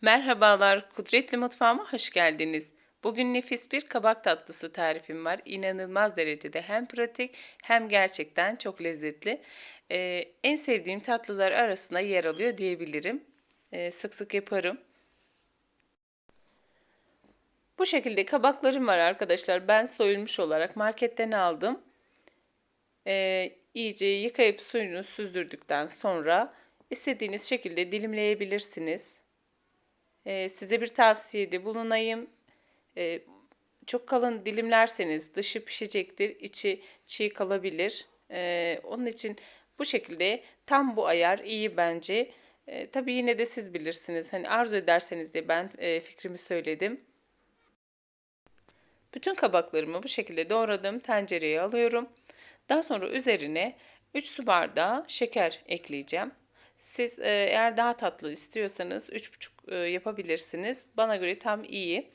Merhabalar, Kudretli Mutfağıma hoş geldiniz. Bugün nefis bir kabak tatlısı tarifim var. İnanılmaz derecede hem pratik hem gerçekten çok lezzetli. Ee, en sevdiğim tatlılar arasında yer alıyor diyebilirim. Ee, sık sık yaparım. Bu şekilde kabaklarım var arkadaşlar. Ben soyulmuş olarak marketten aldım. Ee, iyice yıkayıp suyunu süzdürdükten sonra istediğiniz şekilde dilimleyebilirsiniz. Ee, size bir tavsiyede bulunayım. Ee, çok kalın dilimlerseniz dışı pişecektir, içi çiğ kalabilir. Ee, onun için bu şekilde tam bu ayar iyi bence. Tabii yine de siz bilirsiniz. Hani arzu ederseniz de ben e, fikrimi söyledim. Bütün kabaklarımı bu şekilde doğradım. Tencereye alıyorum. Daha sonra üzerine 3 su bardağı şeker ekleyeceğim. Siz e, eğer daha tatlı istiyorsanız 3,5 e, yapabilirsiniz. Bana göre tam iyi.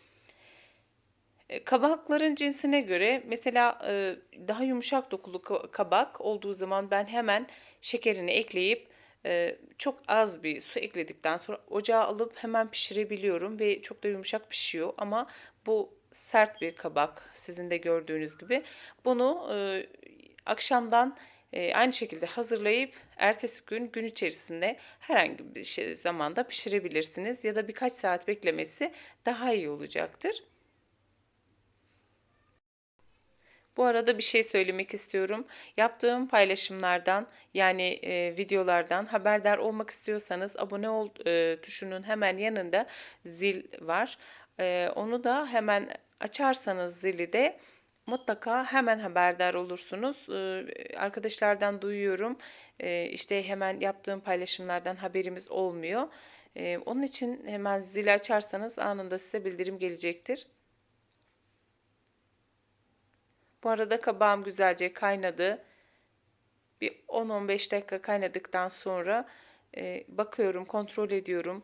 E, kabakların cinsine göre mesela daha yumuşak dokulu kabak olduğu zaman ben hemen şekerini ekleyip çok az bir su ekledikten sonra ocağa alıp hemen pişirebiliyorum ve çok da yumuşak pişiyor ama bu sert bir kabak sizin de gördüğünüz gibi. Bunu akşamdan e, aynı şekilde hazırlayıp ertesi gün gün içerisinde herhangi bir şey, zamanda pişirebilirsiniz ya da birkaç saat beklemesi daha iyi olacaktır. Bu arada bir şey söylemek istiyorum. Yaptığım paylaşımlardan yani e, videolardan haberdar olmak istiyorsanız abone ol e, tuşunun hemen yanında zil var. E, onu da hemen açarsanız zili de mutlaka hemen haberdar olursunuz. arkadaşlardan duyuyorum. işte hemen yaptığım paylaşımlardan haberimiz olmuyor. onun için hemen zil açarsanız anında size bildirim gelecektir. Bu arada kabağım güzelce kaynadı. Bir 10-15 dakika kaynadıktan sonra bakıyorum, kontrol ediyorum.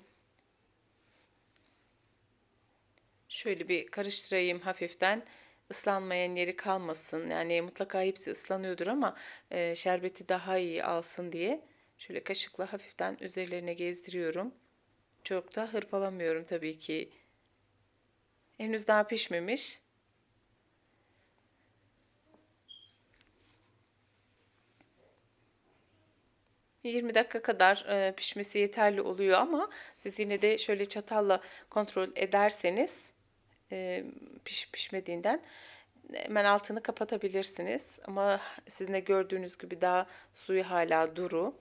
Şöyle bir karıştırayım hafiften ıslanmayan yeri kalmasın. Yani mutlaka hepsi ıslanıyordur ama e, şerbeti daha iyi alsın diye şöyle kaşıkla hafiften üzerlerine gezdiriyorum. Çok da hırpalamıyorum tabii ki. Henüz daha pişmemiş. ...20 dakika kadar e, pişmesi yeterli oluyor ama siz yine de şöyle çatalla kontrol ederseniz e, piş, pişmediğinden hemen altını kapatabilirsiniz. Ama sizin de gördüğünüz gibi daha suyu hala duru.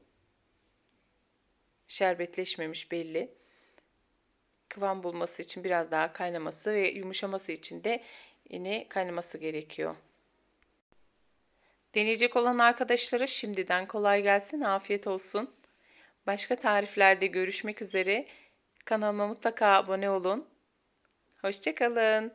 Şerbetleşmemiş belli. Kıvam bulması için biraz daha kaynaması ve yumuşaması için de yine kaynaması gerekiyor. Deneyecek olan arkadaşlara şimdiden kolay gelsin, afiyet olsun. Başka tariflerde görüşmek üzere. Kanalıma mutlaka abone olun. Hoşçakalın.